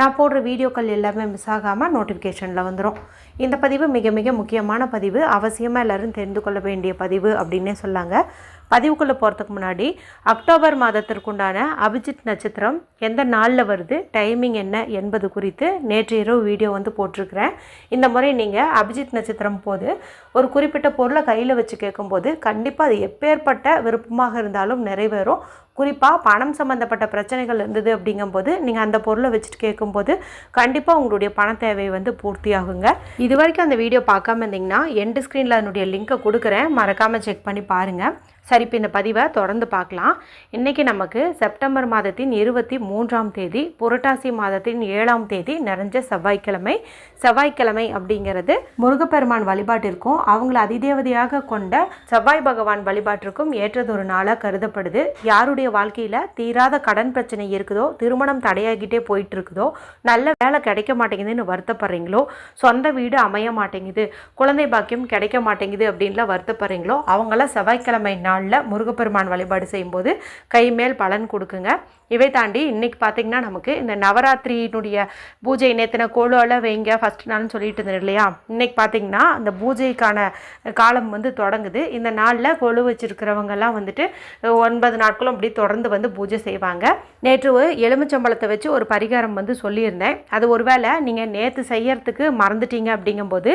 நான் போடுற வீடியோக்கள் எல்லாமே மிஸ் ஆகாமல் நோட்டிஃபிகேஷனில் வந்துடும் இந்த பதிவு மிக மிக முக்கியமான பதிவு. அவசியமாக எல்லோரும் தெரிந்து கொள்ள வேண்டிய பதிவு அப்படின்னே சொல்லாங்க. பதிவுக்குள்ளே போகிறதுக்கு முன்னாடி அக்டோபர் மாதத்திற்குண்டான அபிஜித் நட்சத்திரம் எந்த நாளில் வருது டைமிங் என்ன என்பது குறித்து நேற்று இரவு வீடியோ வந்து போட்டிருக்கிறேன். இந்த முறை நீங்கள் அபிஜித் நட்சத்திரம் போது ஒரு குறிப்பிட்ட பொருளை கையில் வச்சு கேட்கும்போது கண்டிப்பாக அது எப்பேற்பட்ட விருப்பமாக இருந்தாலும் நிறைவேறும். குறிப்பாக பணம் சம்மந்தப்பட்ட பிரச்சனைகள் இருந்தது அப்படிங்கும்போது நீங்கள் அந்த பொருளை வச்சுட்டு கேட்கும்போது கண்டிப்பாக உங்களுடைய பண தேவை வந்து பூர்த்தியாகுங்க. இது வரைக்கும் அந்த வீடியோ பார்க்காம இருந்தீங்கன்னா எண்டு ஸ்க்ரீனில் அதனுடைய லிங்க்கை கொடுக்குறேன். மறக்காமல் செக் பண்ணி பாருங்கள் சரி இப்போ இந்த பதிவை தொடர்ந்து பார்க்கலாம். இன்றைக்கி நமக்கு செப்டம்பர் மாதத்தின் இருபத்தி மூன்றாம் தேதி புரட்டாசி மாதத்தின் ஏழாம் தேதி நிறைஞ்ச செவ்வாய்க்கிழமை. செவ்வாய்க்கிழமை அப்படிங்கிறது முருகப்பெருமான் வழிபாட்டிற்கும் அவங்கள அதிதேவதையாக கொண்ட செவ்வாய் பகவான் வழிபாட்டிற்கும் ஏற்றதொரு நாளாக கருதப்படுது. யாருடைய வாழ்க்கையில் தீராத கடன் பிரச்சனை இருக்குதோ திருமணம் தடையாகிட்டே போயிட்டு இருக்குதோ நல்ல வேலை கிடைக்க மாட்டேங்குதுன்னு வருத்தப்படுறீங்களோ சொந்த வீடு அமைய மாட்டேங்குது குழந்தை பாக்கியம் கிடைக்க மாட்டேங்குது அப்படின்லாம் வருத்தப்படுறீங்களோ அவங்களாம் செவ்வாய்க்கிழமை நாளில் முருகப்பெருமான் வழிபாடு செய்யும்போது கை மேல் பலன் கொடுக்குங்க. இவை தாண்டி இன்னைக்கு பார்த்தீங்கன்னா நமக்கு இந்த நவராத்திரியினுடைய பூஜை நேத்தின கோலோல வைங்க ஃபஸ்ட் நாள்னு சொல்லிட்டு இருந்தேன் இல்லையா? இன்னைக்கு பார்த்தீங்கன்னா அந்த பூஜைக்கான காலம் வந்து தொடங்குது. இந்த நாளில் கொழு வச்சிருக்கிறவங்கெல்லாம் வந்துட்டு ஒன்பது நாட்களும் அப்படி தொடர்ந்து வந்து பூஜை செய்வாங்க. நேற்று எலுமிச்சம்பழத்தை வச்சு ஒரு பரிகாரம் வந்து சொல்லியிருந்தேன். அது ஒருவேளை நீங்கள் நேற்று செய்யறதுக்கு மறந்துட்டீங்க அப்படிங்கும்போது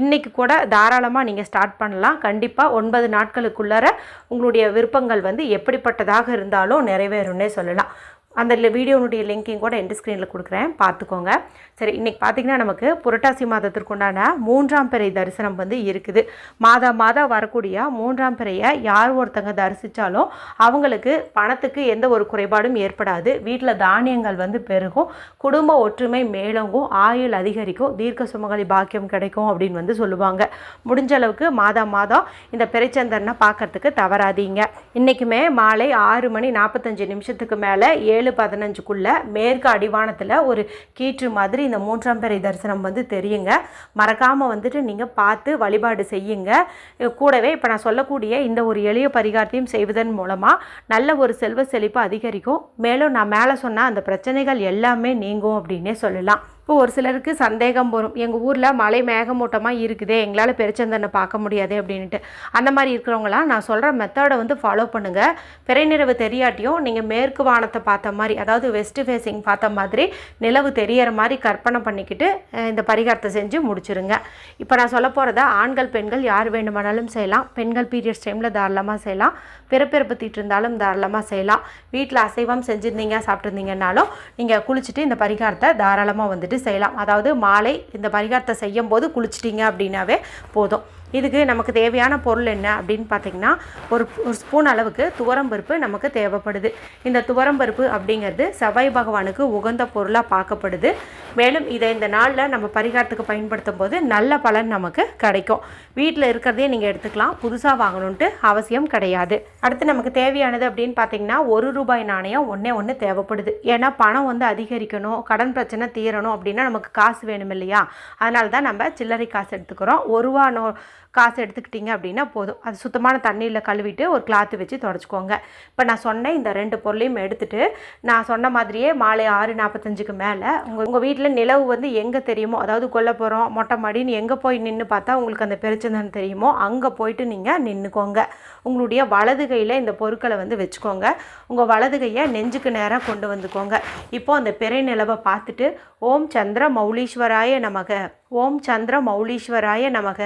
இன்னைக்கு கூட தாராளமாக நீங்கள் ஸ்டார்ட் பண்ணலாம். கண்டிப்பாக ஒன்பது நாட்களுக்குள்ளார உங்களுடைய விருப்பங்கள் வந்து எப்படிப்பட்டதாக இருந்தாலும் நிறைவேறும்னே சொல்லலாம். அந்த வீடியோனுடைய லிங்க்கையும் கூட எண்டு ஸ்க்ரீனில் கொடுக்குறேன். பார்த்துக்கோங்க. சரி இன்றைக்கி பார்த்தீங்கன்னா நமக்கு புரட்டாசி மாதத்திற்குண்டான மூன்றாம் பிறை தரிசனம் வந்து இருக்குது. மாதா மாதம் வரக்கூடிய மூன்றாம் பிறையை யார் ஒருத்தங்க தரிசித்தாலும் அவங்களுக்கு பணத்துக்கு எந்த ஒரு குறைபாடும் ஏற்படாது. வீட்டில் தானியங்கள் வந்து பெருகும். குடும்ப ஒற்றுமை மேலோங்கும். ஆயுள் அதிகரிக்கும். தீர்க்க சுமங்கலி பாக்கியம் கிடைக்கும் அப்படின்னு வந்து சொல்லுவாங்க. முடிஞ்ச அளவுக்கு மாதா மாதம் இந்த பிறைச்சந்திரனை பார்க்கறதுக்கு தவறாதீங்க. இன்றைக்குமே மாலை ஆறு மணி நாற்பத்தஞ்சு நிமிஷத்துக்கு மேலே ஏழு பதினஞ்சுக்குள்ளே மேற்கு அடிவானத்தில் ஒரு கீற்று மாதிரி இந்த மூன்றாம் பிறை தரிசனம் வந்து தெரியுங்க. மறக்காமல் வந்துட்டு நீங்கள் பார்த்து வழிபாடு செய்யுங்க. கூடவே இப்போ நான் சொல்லக்கூடிய இந்த ஒரு எளிய பரிகாரத்தையும் செய்வதன் மூலமாக நல்ல ஒரு செல்வ செழிப்பு அதிகரிக்கும். மேலும் நான் மேலே சொன்ன அந்த பிரச்சனைகள் எல்லாமே நீங்கும் அப்படின்னே சொல்லலாம். இப்போ ஒரு சிலருக்கு சந்தேகம் வரும். எங்கள் ஊரில் மலை மேகமூட்டமாக இருக்குதே எங்களால் பெருச்சந்தனை பார்க்க முடியாது அப்படின்ட்டு அந்த மாதிரி இருக்கிறவங்களாம் நான் சொல்கிற மெத்தடை வந்து ஃபாலோ பண்ணுங்கள் பிறைநிறவு தெரியாட்டியும் நீங்கள் மேற்கு வானத்தை பார்த்த மாதிரி அதாவது வெஸ்ட் ஃபேஸிங் பார்த்த மாதிரி நிலவு தெரியற மாதிரி கற்பனை பண்ணிக்கிட்டு இந்த பரிகாரத்தை செஞ்சு முடிச்சுருங்க. இப்போ நான் சொல்ல போகிறத ஆண்கள் பெண்கள் யார் வேண்டுமானாலும் செய்யலாம். பெண்கள் பீரியட்ஸ் டைமில் தாராளமாக செய்யலாம். பிறப்பிறப்பு தீட்டிருந்தாலும் தாராளமாக செய்யலாம். வீட்டில் அசைவம் செஞ்சுருந்தீங்க சாப்பிட்ருந்தீங்கன்னாலும் நீங்கள் குளிச்சுட்டு இந்த பரிகாரத்தை தாராளமாக வந்துட்டு செய்யலாம். அதாவது மாலை இந்த பரிகாரத்தை செய்யும் போது குளிச்சிட்டிங்க அப்படின்னாவே போதும். இதுக்கு நமக்கு தேவையான பொருள் என்ன அப்படின்னு பார்த்தீங்கன்னா ஒரு ஒரு ஸ்பூன் அளவுக்கு துவரம்பருப்பு நமக்கு தேவைப்படுது. இந்த துவரம்பருப்பு அப்படிங்கிறது செவ்வாய் பகவானுக்கு உகந்த பொருளாக பார்க்கப்படுது. மேலும் இதை இந்த நாளில் நம்ம பரிகாரத்துக்கு பயன்படுத்தும் போது நல்ல பலன் நமக்கு கிடைக்கும். வீட்டில் இருக்கிறதே நீங்கள் எடுத்துக்கலாம். புதுசாக வாங்கணுன்ட்டு அவசியம் கிடையாது. அடுத்து நமக்கு தேவையானது அப்படின்னு பார்த்தீங்கன்னா ஒரு ரூபாய் நாணயம் ஒன்றே ஒன்று தேவைப்படுது. ஏன்னா பணம் வந்து அதிகரிக்கணும் கடன் பிரச்சனை தீரணும் அப்படின்னா நமக்கு காசு வேணும் இல்லையா? அதனால தான் நம்ம சில்லறை காசு எடுத்துக்கிறோம். ஒரு ரூபா நோ காசு எடுத்துக்கிட்டிங்க அப்படின்னா போதும். அது சுத்தமான தண்ணியில் கழுவிட்டு ஒரு கிளாத்து வச்சு தொடச்சிக்கோங்க. இப்போ நான் சொன்ன இந்த ரெண்டு பொருளையும் எடுத்துட்டு நான் சொன்ன மாதிரியே மாலை ஆறு நாற்பத்தஞ்சுக்கு மேலே உங்கள் உங்கள் வீட்டில் நிலவு வந்து எங்கே தெரியுமோ அதாவது கொல்லப்புறம் மொட்டை மாடின்னு எங்கே போய் நின்று பார்த்தா உங்களுக்கு அந்த பெருச்சந்தன் தெரியுமோ அங்கே போயிட்டு நீங்கள் நின்றுக்கோங்க உங்களுடைய வலது கையில் இந்த பொருட்களை வந்து வச்சுக்கோங்க. உங்கள் வலது கையை நெஞ்சுக்கு நேராக கொண்டு வந்துக்கோங்க. இப்போ அந்த பிறை நிலவை பார்த்துட்டு ஓம் சந்திர மௌலீஸ்வராய நமக. ஓம் சந்திர மௌலீஸ்வராய நமக.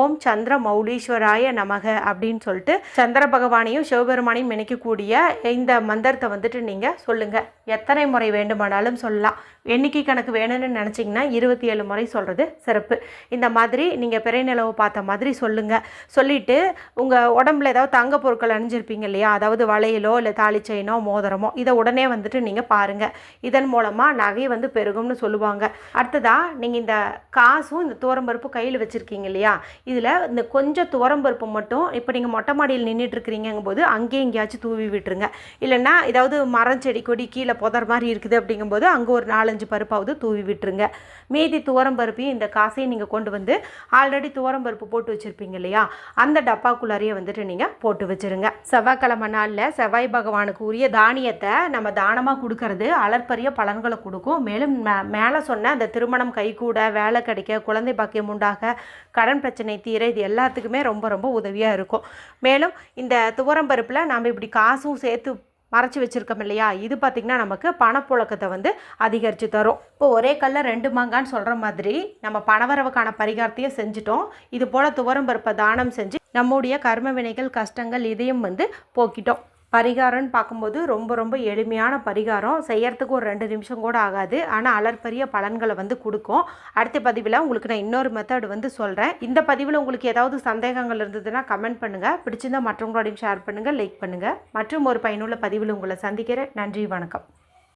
ஓம் சந்திர மௌலீஸ்வராய நமக அப்படின்னு சொல்லிட்டு சந்திர பகவானையும் சிவபெருமானையும் நினைக்கக்கூடிய இந்த மந்திரத்தை வந்துட்டு நீங்கள் சொல்லுங்கள் எத்தனை முறை வேண்டுமானாலும் சொல்லலாம். எண்ணிக்கை கணக்கு வேணும்னு நினச்சிங்கன்னா இருபத்தி ஏழு முறை சொல்கிறது சிறப்பு. இந்த மாதிரி நீங்கள் பிறை நிலவு பார்த்த மாதிரி சொல்லுங்கள் சொல்லிவிட்டு உங்கள் உடம்புல ஏதாவது தங்க பொருட்கள் அணிஞ்சிருப்பீங்க இல்லையா? அதாவது வளையலோ இல்லை தாலி மோதிரமோ இதை உடனே வந்துட்டு நீங்கள் பாருங்கள் இதன் மூலமாக நகை வந்து பெருகும்னு சொல்லுவாங்க. அடுத்ததாக நீங்கள் இந்த காசும் இந்த துவரம்பருப்பு கையில் வச்சுருக்கீங்க இல்லையா? இதில் இந்த கொஞ்சம் துவரம்பருப்பு மட்டும் இப்போ நீங்கள் மொட்டை மாடியில் நின்றுட்டுருக்கிறீங்கும் போது அங்கேயே எங்கேயாச்சும் தூவி விட்டுருங்க. இல்லைன்னா ஏதாவது மரம் செடி கொடி கீழே புதர் மாதிரி இருக்குது அப்படிங்கும்போது அங்கே ஒரு நாலஞ்சு பருப்பாவது தூவி விட்டுருங்க. மீதி துவரம்பருப்பையும் இந்த காசையும் நீங்கள் கொண்டு வந்து ஆல்ரெடி துவரம்பருப்பு போட்டு வச்சுருப்பீங்க இல்லையா? அந்த டப்பாக்குள்ளாரையே வந்துட்டு நீங்கள் போட்டு வச்சுருங்க. செவ்வாய்க்கிழமை நாளில் செவ்வாய் பகவானுக்கு உரிய தானியத்தை நம்ம தானமாக கொடுக்கறது அளற்பரிய பலன்களை கொடுக்கும். மேலும் மே மேலே சொன்ன அந்த திருமணம் கைகூட வேலை கிடைக்க குழந்தை பாக்கியம் உண்டாக கடன் பிரச்சனை தீர இது எல்லாத்துக்குமே ரொம்ப ரொம்ப உதவியாக இருக்கும். மேலும் இந்த துவரம்பருப்பில் நாம் இப்படி காசும் சேர்த்து மறைச்சி வச்சுருக்கோம் இல்லையா? இது பார்த்திங்கன்னா நமக்கு பணப்புழக்கத்தை வந்து அதிகரித்து தரும். இப்போ ஒரே கல்ல ரெண்டு மாங்கான்னு சொல்கிற மாதிரி நம்ம பணவரவுக்கான பரிகாரத்தையும் செஞ்சுட்டோம். இது போல் துவரம்பருப்பை தானம் செஞ்சு நம்முடைய கர்ம வினைகள் கஷ்டங்கள் இதையும் வந்து போக்கிட்டோம். பரிகாரம்னு பார்க்கும்போது ரொம்ப ரொம்ப எளிமையான பரிகாரம். செய்யறதுக்கு ஒரு ரெண்டு நிமிஷம் கூட ஆகாது. ஆனால் அலர்பரிய பலன்களை வந்து கொடுக்கும். அடுத்த பதிவில் உங்களுக்கு நான் இன்னொரு மெத்தட் வந்து சொல்கிறேன் இந்த பதிவில் உங்களுக்கு ஏதாவது சந்தேகங்கள் இருந்ததுன்னா கமெண்ட் பண்ணுங்கள் பிடிச்சிருந்தா மற்றவங்களோடையும் ஷேர் பண்ணுங்கள் லைக் பண்ணுங்கள் மற்றும் ஒரு பயனுள்ள பதிவில் உங்களை சந்திக்கிறேன். நன்றி வணக்கம்.